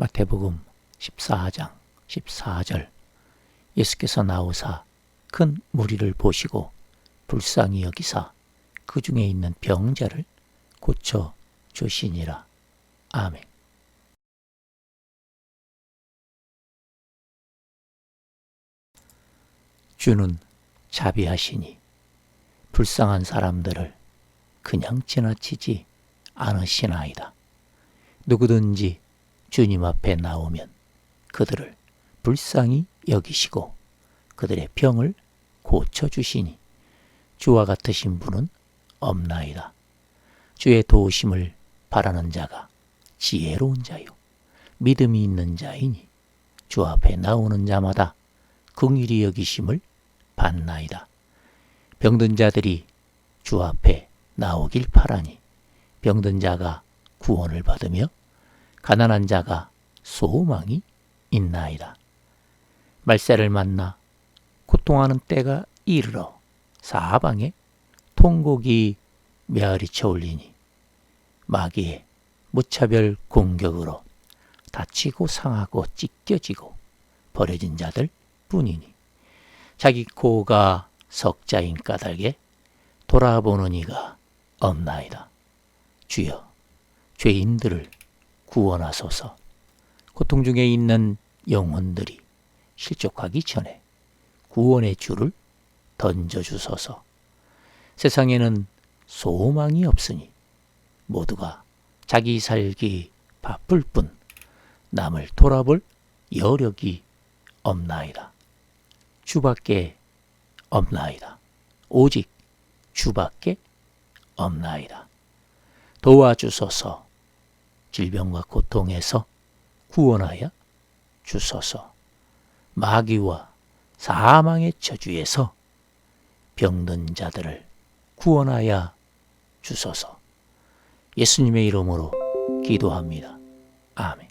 마태복음 14장 14절 예수께서 나오사 큰 무리를 보시고 불쌍히 여기사 그 중에 있는 병자를 고쳐 주시니라. 아멘. 주는 자비하시니 불쌍한 사람들을 그냥 지나치지 않으시나이다. 누구든지 주님 앞에 나오면 그들을 불쌍히 여기시고 그들의 병을 고쳐주시니 주와 같으신 분은 없나이다. 주의 도우심을 바라는 자가 지혜로운 자요. 믿음이 있는 자이니 주 앞에 나오는 자마다 긍일이 여기심을 받나이다. 병든 자들이 주 앞에 나오길 바라니 병든 자가 구원을 받으며 가난한 자가 소망이 있나이다. 말세를 만나 고통하는 때가 이르러 사방에 통곡이 메아리 쳐 올리니 마귀의 무차별 공격으로 다치고 상하고 찢겨지고 버려진 자들 뿐이니 자기 코가 석자인 까닭에 돌아보는 이가 없나이다. 주여 죄인들을 구원하소서 고통 중에 있는 영혼들이 실족하기 전에 구원의 줄을 던져주소서 세상에는 소망이 없으니 모두가 자기 살기 바쁠 뿐 남을 돌아볼 여력이 없나이다. 주밖에 없나이다. 오직 주밖에 없나이다. 도와주소서 질병과 고통에서 구원하여 주소서 마귀와 사망의 저주에서 병든 자들을 구원하여 주소서 예수님의 이름으로 기도합니다. 아멘.